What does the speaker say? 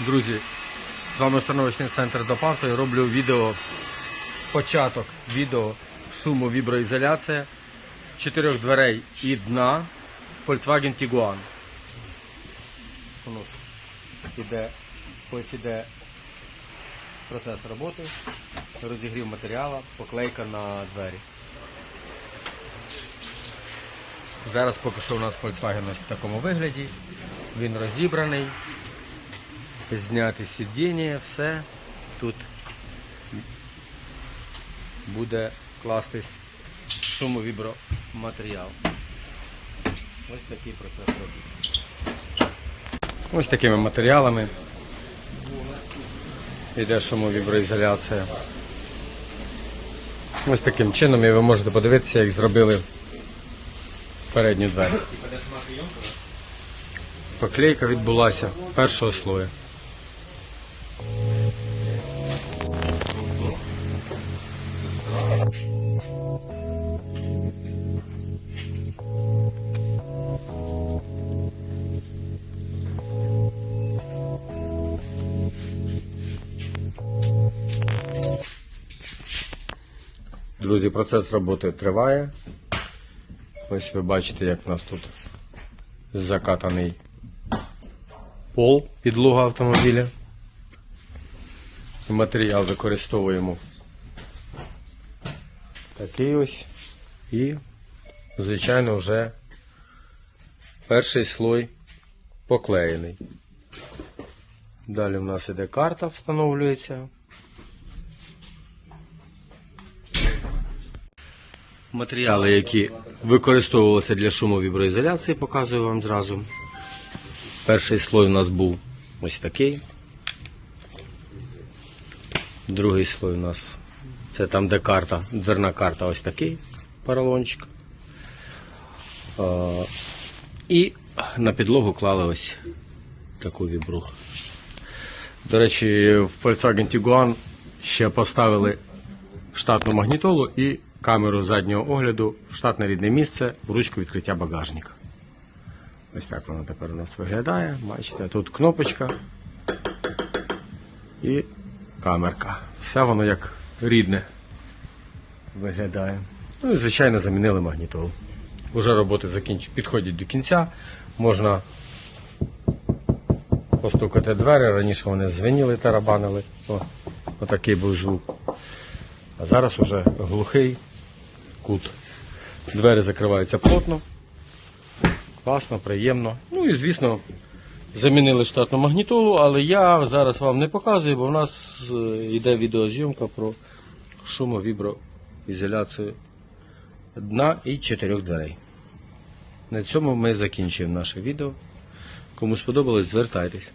Друзі, з вами установочний центр Допавто і роблю відео, початок відео шуму віброізоляція чотирьох дверей і дна Volkswagen Tiguan. Іде, ось іде процес роботи, розігрів матеріалу, поклейка на двері. Зараз поки що у нас Volkswagen ось в такому вигляді. Він розібраний зняти сидіння, все. Тут буде кластись шумовіброматеріал. Ось такий процес робить. Ось такими матеріалами йде шумовіброізоляція. Ось таким чином і ви можете подивитися, як зробили передню двері. Поклейка відбулася першого слою. Друзі, процес роботи триває. Ось ви бачите, як у нас тут закатаний пол підлога автомобіля. Матеріал використовуємо такий ось. І, звичайно, вже перший слой поклеєний. Далі в нас іде карта, встановлюється. Матеріали, які використовувалися для шумовіброізоляції, показую вам зразу. Перший слой у нас був ось такий. Другий слой у нас це там, де карта, дверна карта, ось такий поролончик. І на підлогу клали ось таку вібруху. До речі, в Volkswagen Tiguan ще поставили штатну магнітолу і камеру заднього огляду в штатне рідне місце в ручку відкриття багажника. Ось так воно тепер у нас виглядає. Бачите, тут кнопочка і камерка. Все воно як рідне виглядає. Ну і звичайно замінили магнітолу. Уже роботи закінч... підходять до кінця. Можна постукати двері. Раніше вони звеніли, тарабанили. О, отакий був звук. А зараз уже глухий кут. Двері закриваються плотно. Класно, приємно. Ну і звісно, замінили штатну магнітолу, але я зараз вам не показую, бо в нас е, йде відеозйомка про шумовіброізоляцію дна і чотирьох дверей. На цьому ми закінчуємо наше відео. Кому сподобалось, звертайтесь.